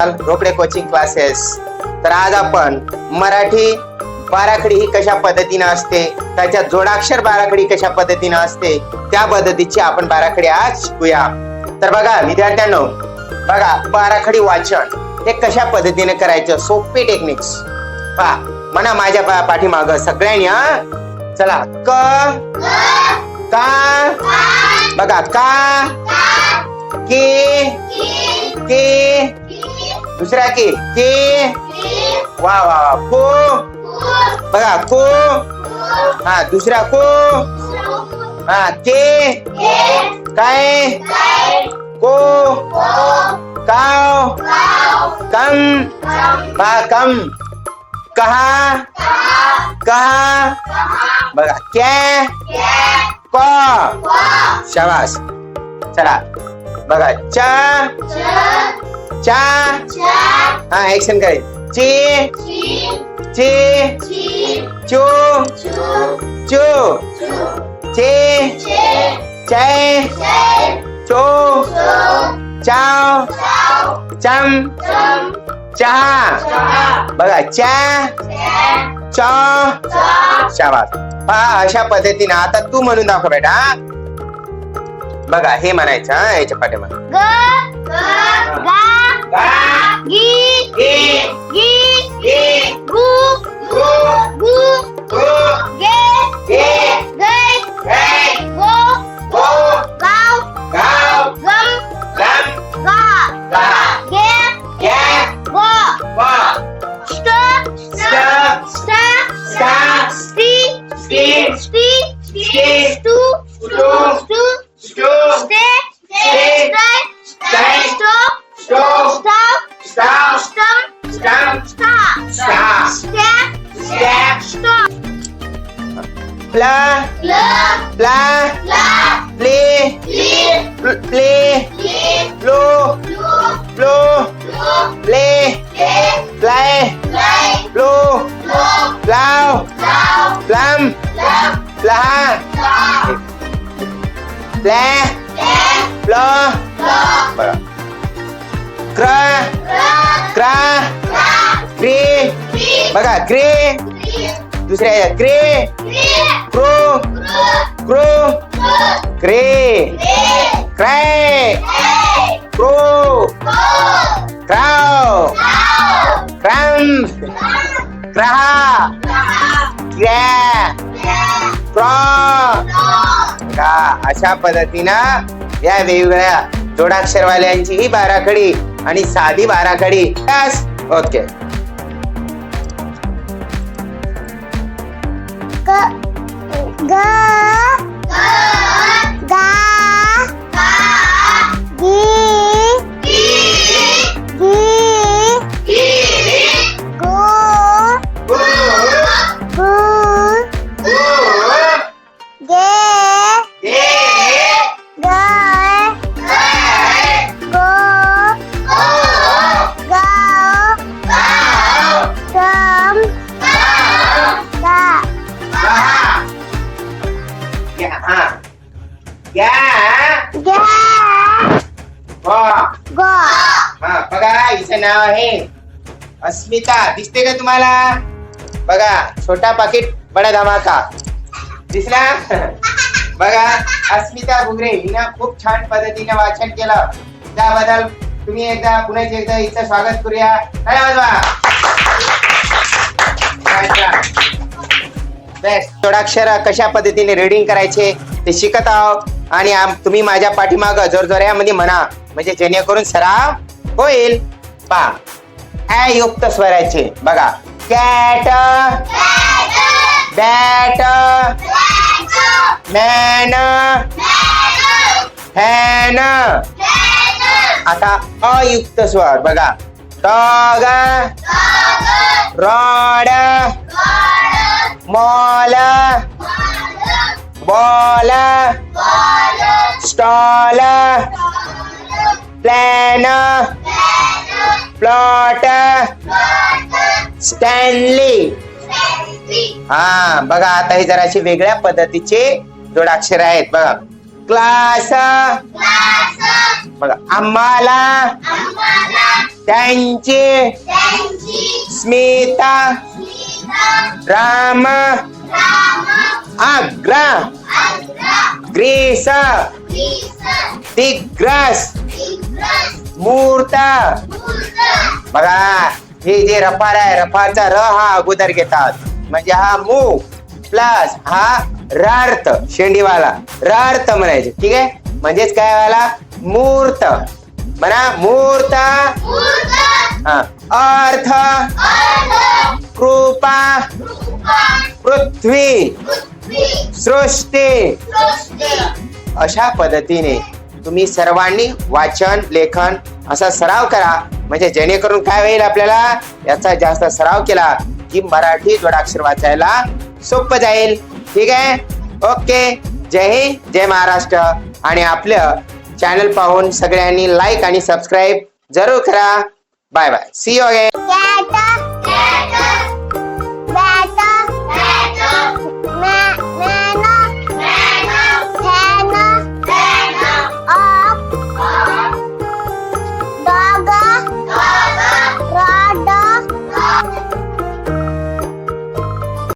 Rokade coaching classes तर आज आपण मराठी बाराखडी ही कशा पद्धतीनं असते त्याच्या जोडाक्षर बाराखडी कशा पद्धतीनं असते त्या पद्धतीची आपण बाराखडी आज शिकूया. तर बघा विद्यार्थ्यांनो बघा बाराखडी वाचन हे कशा पद्धतीने करायचं? सोपी टेक्निक्स पा म्हणा माझ्या पाठीमाग सगळ्यांनी हा? चला क का बघा का के के दुसरा के के वा वा वा को बघा को हा दुसरा को हा के काय को काव कम बा कम कहा कहा बघा क्या क शाबास चला बघा चा चा. हा ऍक्शन करे चे. चे. चो. चो. चे. चे. चो. चाव. चम. चहा. बघा चा. च. शाबास. पहा अशा पद्धतीने आता तू म्हणून दाखव बेटा? बघा हे म्हणायचं हा याच्या पाठीमागे. ग गा गी गी प्ला प्ला प्ले प्ले प्लो प्लो प्ले प्लाय प्लो प्लाव प्लम प्ला प्लॅ प्ल बघा क्र क्रा ग्रे बघा ग्रे दुसऱ्या grey crow crow grey cry crow क्राव क्रम ग्रहा ग्रॅ क्रा का अशा पद्धतीनं या वेगवेगळ्या जोडाक्षरवाल्यांची ही बाराखडी आणि साधी बाराखडी. Yes. ओके ग बघा नाव आहे? अस्मिता दिसते का तुम्हाला? बघा छोटा पाकिट बडा धमाका. दिसला? बघा अस्मिता बुगरे हिनं खूप छान पद्धतीने वाचन केलं. त्याबद्दल तुम्ही एकदा पुन्हा एकदा हिचं स्वागत करूया. काय बेस्ट जोडाक्षर कशा पद्धतीने रीडिंग करायचे ते शिकत आहोत. आणि तुम्ही माझ्या पाठीमाग जोरजोऱ्यामध्ये म्हणा. म्हणजे जेणेकरून सराव होईल. पा. ऍ युक्त स्वराचे. बघा. कॅट. बॅट. मॅन. हॅन. आता अयुक्त स्वर. बघा. Dog. Rod. Mall. Ball. Stall. Plan. Plot. Stanley हा बघा आता हे जराशे वेगळ्या पद्धतीचे जोडाक्षर आहेत बघा. क्लास बघा आम्हाला त्यांचे स्मिता राम आग्रा ग्रीस दिग्रस. मूर्ता बघा हे जे रफार आहे रफारचा र हा अगोदर घेतात. म्हणजे हा मू प्लस हा रार्थ शेंडीवाला. रार्थ म्हणायचे ठीक आहे? म्हणजेच काय व्हायला मूर्त म्हणा मूर्त हा. अर्थ. कृपा पृथ्वी. सृष्टी. अशा पद्धतीने तुम्ही सर्वांनी वाचन लेखन असा सराव करा. म्हणजे जेणेकरून काय होईल आपल्याला? याचा जास्त सराव केला की मराठी जोडाक्षर वाचायला सोपं जाईल. ठीक आहे? ओके. जय हिंद जय महाराष्ट्र. आणि आपलं चॅनल पाहून सगळ्यांनी लाईक आणि सबस्क्राईब जरूर करा. Bye bye. See you again